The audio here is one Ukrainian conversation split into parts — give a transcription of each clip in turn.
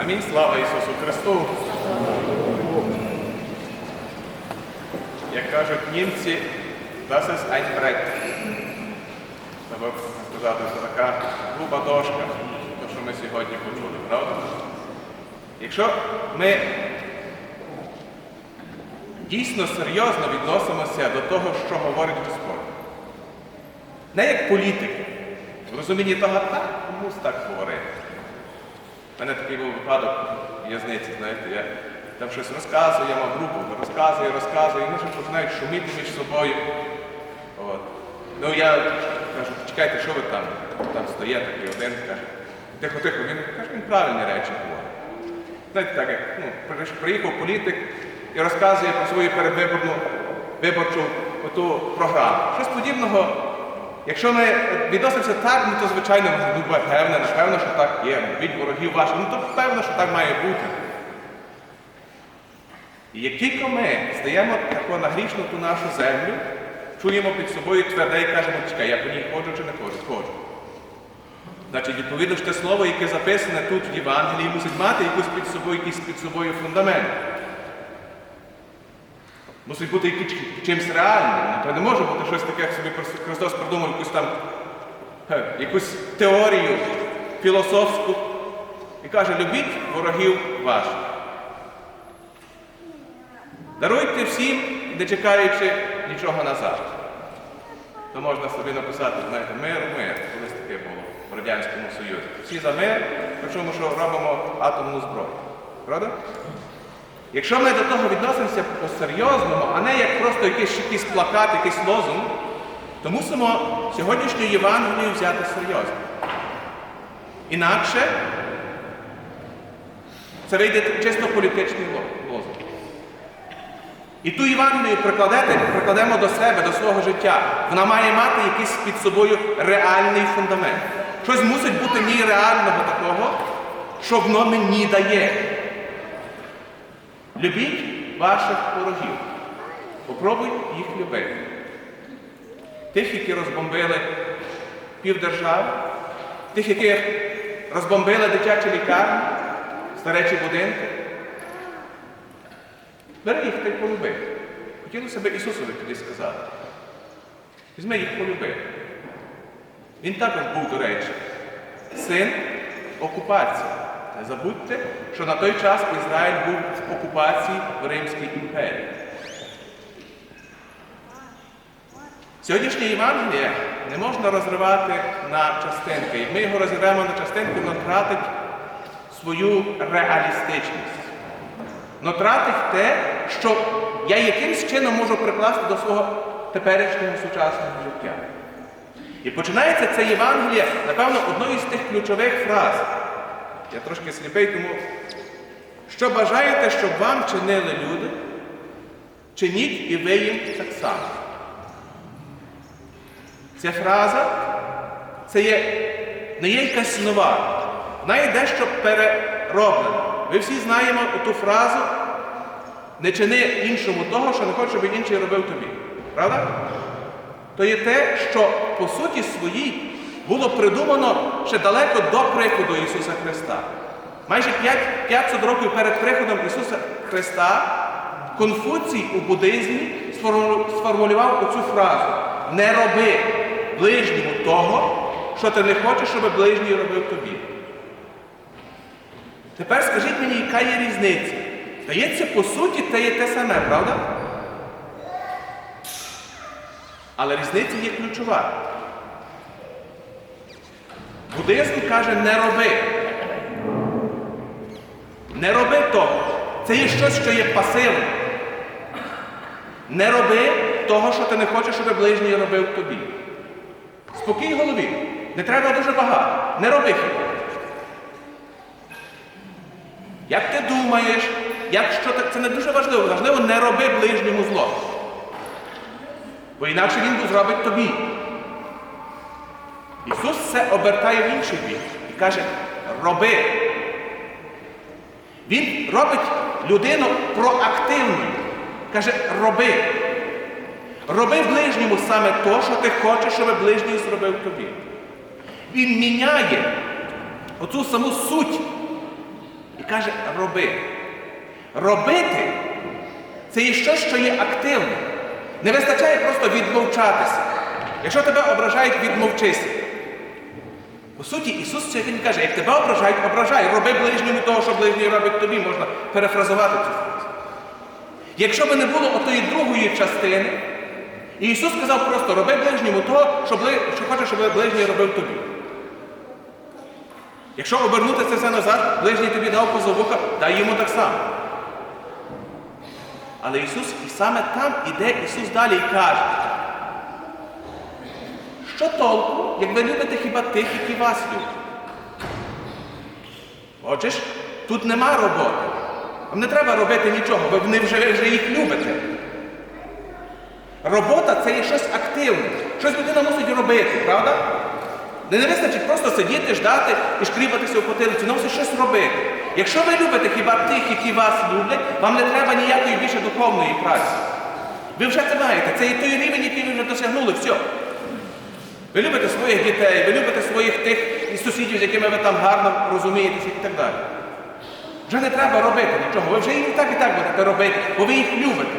Амінь. Слава Ісусу Христу. Як кажуть німці, das ist ein Brett. Треба сказати, це така груба дошка, те, що ми сьогодні почули, правда? Якщо ми дійсно серйозно відносимося до того, що говорить Господь, не як політики, в розумінні того, так, комусь так говорити. У мене такий був випадок в'язниці, знаєте, я там щось розказую, я мав групу, розказую, розказую, і вони вже починають шуміти між собою. От. Ну я кажу, чекайте, що ви там? Там стоїть такий один, каже, тихо, тихо, він каже, він правильні речі говорить. Знаєте, так як ну, приїхав політик і розказує про свою передвиборну виборчу оту програму. Щось подібного. Якщо ми відносимося так, ну то звичайно, ну, певне, напевно, що так є. Від ворогів ваших, ну то певно, що так має бути. І як тільки ми стаємо тако на грішну ту нашу землю, чуємо під собою тверде і кажемо, чекай, я по ній ходжу чи не ходжу? Ходжу. Значить, відповідно ж те слово, яке записане тут в Євангелії, мусить мати якусь під собою, якийсь під собою фундамент. Мусить бути чимось реальним. Ну, То не може бути щось таке, як собі Христос придумав якусь там е, якусь теорію філософську і каже, любіть ворогів ваших. Даруйте всім, не чекаючи нічого назад. То можна собі написати, знаєте, мир, мир. Колись таке було в Радянському Союзі. Всі за мир, причому що робимо атомну зброю. Правда? Якщо ми до того відносимося по-серйозному, а не як просто якийсь, якийсь плакат, якийсь лозунг, то мусимо сьогоднішню Євангелію взяти серйозно. Інакше це вийде чисто політичний лозунг. І ту Євангелію прикладете, прикладемо до себе, до свого життя. Вона має мати якийсь під собою реальний фундамент. Щось мусить бути в ній реального такого, що воно мені дає. Любіть ваших ворогів. Попробуй їх любити. Тих, які розбомбили півдержави, тих, яких розбомбили дитячі лікарні, старечі будинки. Бери їх та й полюби. Хотілося б Ісусові тоді сказати. Візьми їх полюби. Він також був, до речі, син окупації. Не забудьте, що на той час Ізраїль був в окупації в Римській імперії. Сьогоднішнє Євангеліє не можна розривати на частинки. Як ми його розірвемо на частинки, воно тратить свою реалістичність. Но тратить те, що я якимсь чином можу прикласти до свого теперішнього сучасного життя. І починається це Євангеліє, напевно, одною з тих ключових фраз. Я трошки сліпий, тому що бажаєте, щоб вам чинили люди, чиніть і ви їм так само. Ця фраза це є, не є якась нова, вона є дещо перероблена. Ви всі знаємо ту фразу не чини іншому того, що не хочеш, щоб інший робив тобі. Правда? То є те, що по суті своїй було придумано ще далеко до приходу Ісуса Христа. Майже 500 років перед приходом Ісуса Христа Конфуцій у буддизмі сформулював оцю фразу не роби ближньому того, що ти не хочеш, щоб ближній робив тобі. Тепер скажіть мені, яка є різниця? Здається, по суті, це є те саме, правда? Але різниця є ключова. Буддизм каже, не роби. Не роби того. Це є щось, що є пасивним. Не роби того, що ти не хочеш, щоб ближній робив тобі. Спокій голові. Не треба дуже багато. Не роби хіба. Як ти думаєш, як що так, це не дуже важливо. Важливо, не роби ближньому зло. Бо інакше він зробить тобі. Ісус це обертає в інший бік і каже, роби. Він робить людину проактивною. Каже, роби. Роби ближньому саме то, що ти хочеш, щоб ближній зробив тобі. Він міняє оцю саму суть і каже, роби. Робити це є щось, що є активним. Не вистачає просто відмовчатися. Якщо тебе ображають, відмовчися. По суті, Ісус сьогодні каже, як тебе ображають, ображай, роби ближньому того, що ближній робить тобі, можна перефразувати цю фразу. Якщо би не було отої другої частини, і Ісус сказав просто роби ближньому того, що, бли... що хочеш, щоб ближній робив тобі. Якщо обернути це все назад, ближній тобі дав поза вуха, дай йому так само. Але Ісус і саме там іде Ісус далі і каже, що толку, як ви любите хіба тих, які вас люблять? Ж, тут нема роботи. Вам не треба робити нічого, ви вони вже, вже їх любите. Робота це є щось активне. Щось людина мусить робити, правда? Не, не вистачить просто сидіти, ждати і шкрібатися у потилицю, мусить щось робити. Якщо ви любите хіба тих, які вас люблять, вам не треба ніякої більше духовної праці. Ви вже це маєте, це і той рівень, який ви вже досягнули, все. Ви любите своїх дітей, ви любите своїх тих і сусідів, з якими ви там гарно розумієтеся і так далі. Вже не треба робити нічого, ви вже і так і так будете робити, бо ви їх любите.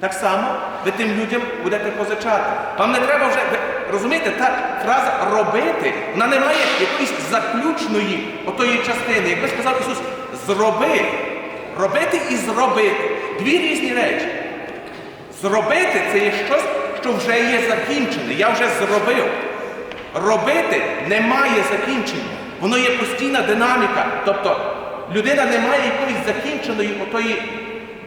Так само ви тим людям будете позичати. Вам не треба вже, ви розумієте, та фраза робити, вона не має якоїсь заключної отої частини. Якби сказав Ісус, зроби. Робити і зробити. Дві різні речі. Зробити це є щось, що вже є закінчене. Я вже зробив. Робити немає закінчення. Воно є постійна динаміка. Тобто людина не має якоїсь закінченої отої,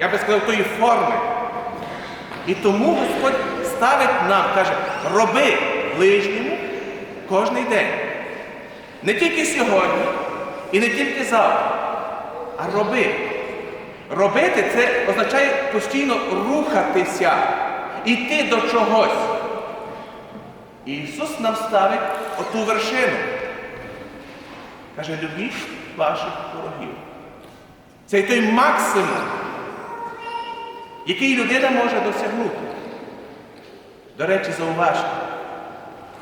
я би сказав, тої форми. І тому Господь ставить нам, каже, роби ближньому кожний день. Не тільки сьогодні і не тільки завтра, а роби. Робити це означає постійно рухатися, іти до чогось. Ісус нам ставить оту вершину. Каже, любіть ваших ворогів. Це той максимум, який людина може досягнути. До речі, зауважте.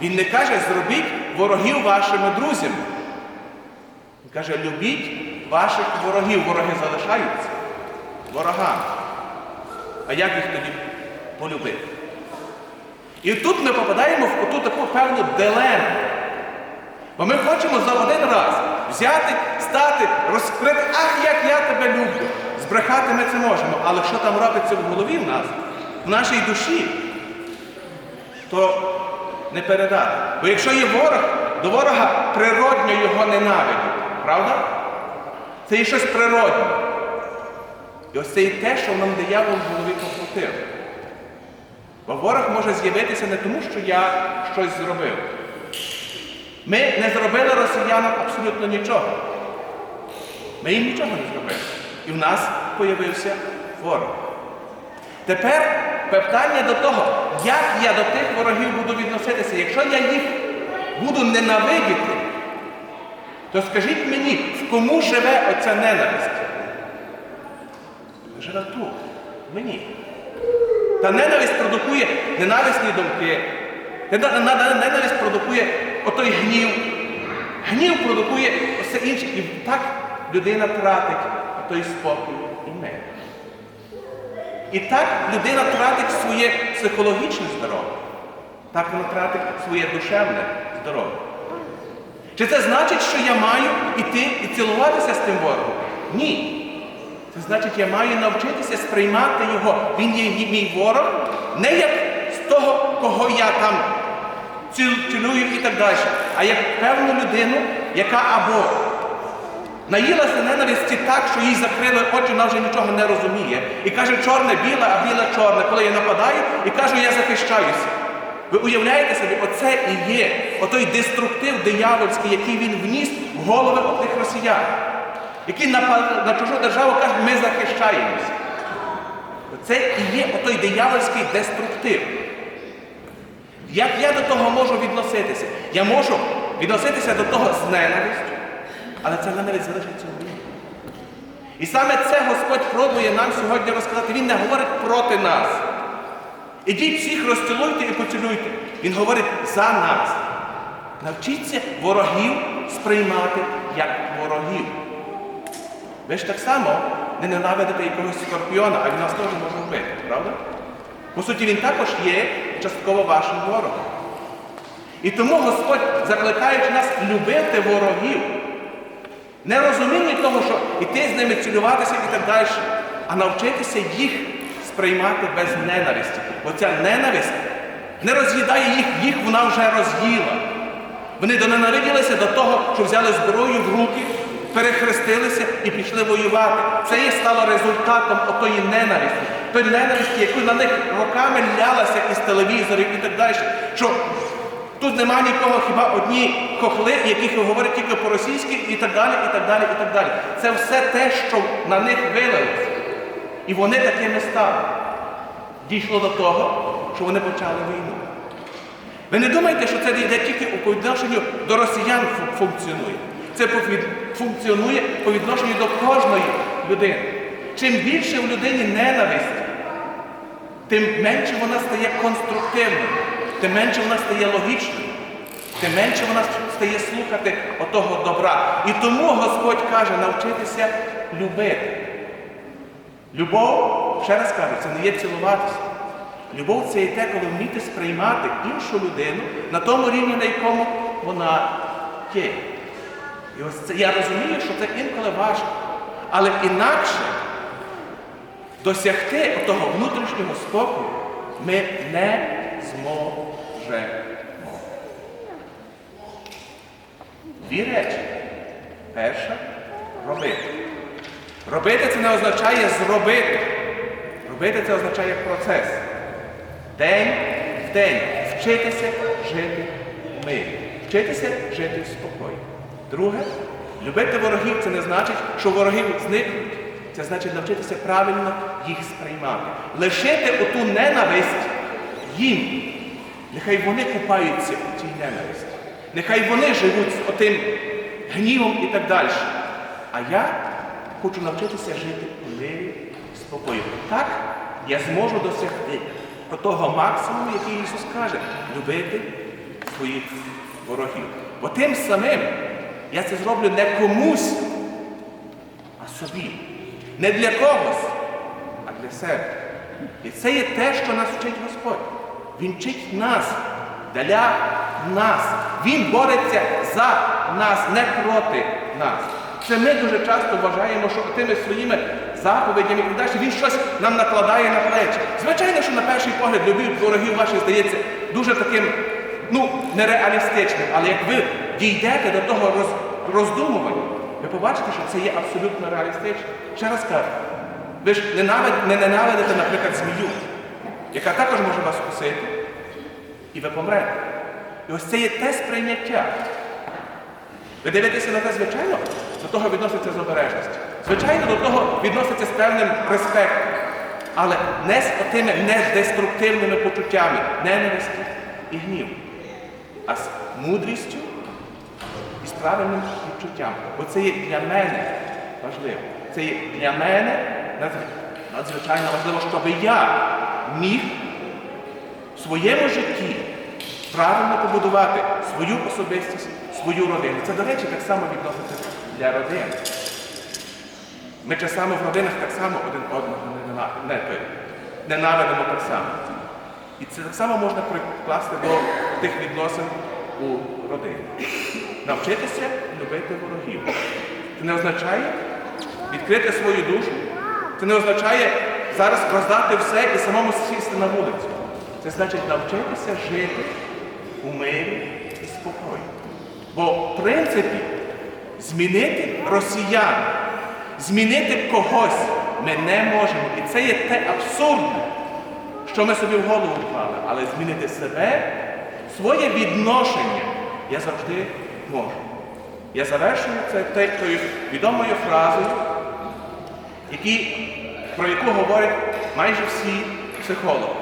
Він не каже, зробіть ворогів вашими друзями. Він каже, любіть ваших ворогів. Вороги залишаються ворогами. А як їх тоді полюбити? І тут ми попадаємо в оту таку певну дилему. Бо ми хочемо за один раз взяти, стати, розкрити, ах, як я тебе люблю. Збрехати ми це можемо, але що там робиться в голові в нас, в нашій душі, то не передати. Бо якщо є ворог, до ворога природньо його ненавидять. Правда? Це є щось природне. І ось це і те, що нам диявол в голові покрутив. Бо ворог може з'явитися не тому, що я щось зробив. Ми не зробили росіянам абсолютно нічого. Ми їм нічого не зробили. І в нас з'явився ворог. Тепер питання до того, як я до тих ворогів буду відноситися. Якщо я їх буду ненавидіти, то скажіть мені, в кому живе оця ненависть? Живе тут, мені. Та ненависть продукує ненависні думки. Ненависть продукує отой гнів. Гнів продукує все інше. І так людина тратить той спокій і мир. І так людина тратить своє психологічне здоров'я. Так вона тратить своє душевне здоров'я. Чи це значить, що я маю йти і цілуватися з тим ворогом? Ні. Це значить, я маю навчитися сприймати його. Він є мій ворог, не як з того, кого я там цілую і так далі, а як певну людину, яка або наїлася ненависті так, що їй закрили очі, вона вже нічого не розуміє. І каже, чорне біле, а біле чорне, коли я нападаю, і кажу, я захищаюся. Ви уявляєте собі, оце і є отой деструктив диявольський, який він вніс в голови тих росіян які на, на чужу державу кажуть, ми захищаємося. Це і є отой диявольський деструктив. Як я до того можу відноситися? Я можу відноситися до того з ненавистю, але ця ненависть залишиться у мені. І саме це Господь пробує нам сьогодні розказати. Він не говорить проти нас. Ідіть всіх розцілуйте і поцілуйте. Він говорить за нас. Навчіться ворогів сприймати як ворогів. Ви ж так само не ненавидите якогось скорпіона, а він нас теж може вбити, правда? По суті, він також є частково вашим ворогом. І тому Господь, закликаючи нас любити ворогів, не розуміння того, що йти з ними цілюватися і так далі, а навчитися їх сприймати без ненависті. Бо ця ненависть не роз'їдає їх, їх вона вже роз'їла. Вони доненавиділися до того, що взяли зброю в руки, перехрестилися і пішли воювати. Це є стало результатом отої ненависті, тої ненависті, яку на них роками лялася із телевізорів і так далі. Що тут нема нікого, хіба одні хохли, які говорять тільки по-російськи, і так далі, і так далі, і так далі. Це все те, що на них вилилося. І вони такими стали. Дійшло до того, що вони почали війну. Ви не думаєте, що це йде тільки по відношенню до росіян функціонує. Це функціонує по відношенню до кожної людини. Чим більше в людині ненависті, тим менше вона стає конструктивною, тим менше вона стає логічною, тим менше вона стає слухати отого добра. І тому Господь каже навчитися любити. Любов, ще раз кажу, це не є цілуватися. Любов це є те, коли вміти сприймати іншу людину на тому рівні, на якому вона є. І ось це я розумію, що це інколи важко. Але інакше досягти того внутрішнього спокою ми не зможемо. Дві речі. Перша робити. Робити це не означає зробити. Робити це означає процес. День в день вчитися жити в мирі. Вчитися жити в спокої. Друге, любити ворогів це не значить, що вороги зникнуть. Це значить навчитися правильно їх сприймати. Лишити оту ненависть їм. Нехай вони купаються у цій ненависті. Нехай вони живуть з отим гнівом і так далі. А я хочу навчитися жити у мирі, спокою. Так я зможу досягти того максимуму, який Ісус каже, любити своїх ворогів. Бо тим самим я це зроблю не комусь, а собі. Не для когось, а для себе. І це є те, що нас вчить Господь. Він вчить нас для нас. Він бореться за нас, не проти нас. Це ми дуже часто вважаємо, що тими своїми заповідями і далі він щось нам накладає на плечі. Звичайно, що на перший погляд любів ворогів ваших здається дуже таким, ну, нереалістичним. Але як ви дійдете до того роз, роздумування, ви побачите, що це є абсолютно реалістично. Ще раз кажу, ви ж не ненавидите, наприклад, змію, яка також може вас вкусити, і ви помрете. І ось це є те сприйняття. Ви дивитеся на те, звичайно, до того відноситься з обережністю. Звичайно, до того відноситься з певним респектом. Але не з отими недеструктивними почуттями ненависті і гніву, а з мудрістю правильним відчуттям. Бо це є для мене важливо. Це є для мене надзвичайно- важливо, щоб я міг в своєму житті правильно побудувати свою особистість, свою родину. Це, до речі, так само відноситься для родин. Ми часами в родинах так само один одного не ненавидимо так само. І це так само можна прикласти до тих відносин у родині. Навчитися любити ворогів. Це не означає відкрити свою душу. Це не означає зараз роздати все і самому сісти на вулицю. Це значить навчитися жити у мирі і спокої. Бо, в принципі, змінити росіян, змінити когось ми не можемо. І це є те абсурдне, що ми собі в голову вклали. Але змінити себе, своє відношення я завжди можу. Я завершую це те- відомою фразою, які, про яку говорять майже всі психологи.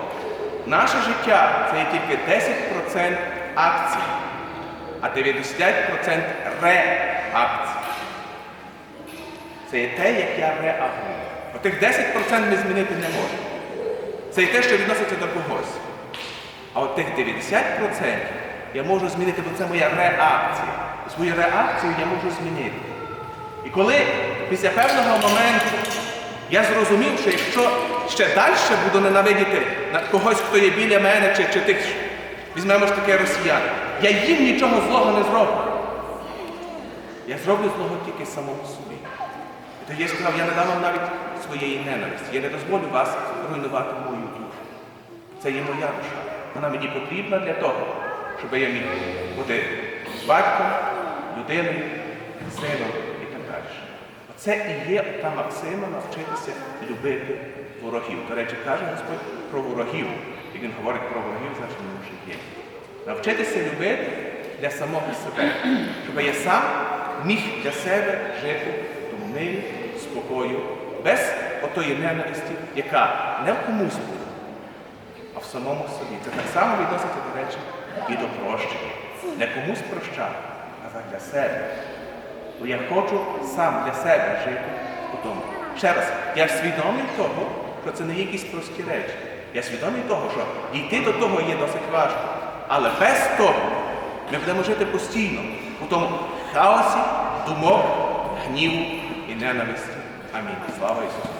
Наше життя це є тільки 10% акцій, а 90% реакцій. Це є те, як я реагую. Отих 10% ми змінити не можемо. Це є те, що відноситься до когось. А от тих 90% я можу змінити, бо це моя реакція. свою реакцію я можу змінити. І коли після певного моменту я зрозумів, що якщо ще далі буду ненавидіти когось, хто є біля мене, чи, чи тих, візьмемо ж таке росіян, я їм нічого злого не зроблю. Я зроблю злого тільки самому собі. І тоді я сказав, я не дам вам навіть своєї ненависті. Я не дозволю вас руйнувати мою душу. Це є моя душа. Вона мені потрібна для того, щоб я міг бути батьком, людиною, сином і так далі. Оце і є та Максима навчитися любити ворогів. До речі, каже Господь про ворогів. І він говорить про ворогів в нашому житті. Навчитися любити для самого себе, щоб я сам міг для себе жити в мирі, спокою, без отої ненависті, яка не в комусь буде, а в самому собі. Це так само відноситься, до речі, і до прощення. Не комусь прощати, а для себе. Бо я хочу сам для себе жити у тому. Ще раз, я свідомий того, що це не якісь прості речі. Я свідомий того, що дійти до того є досить важко. Але без того ми будемо жити постійно у тому хаосі, думок, гніву і ненависті. Амінь. Слава Ісусу!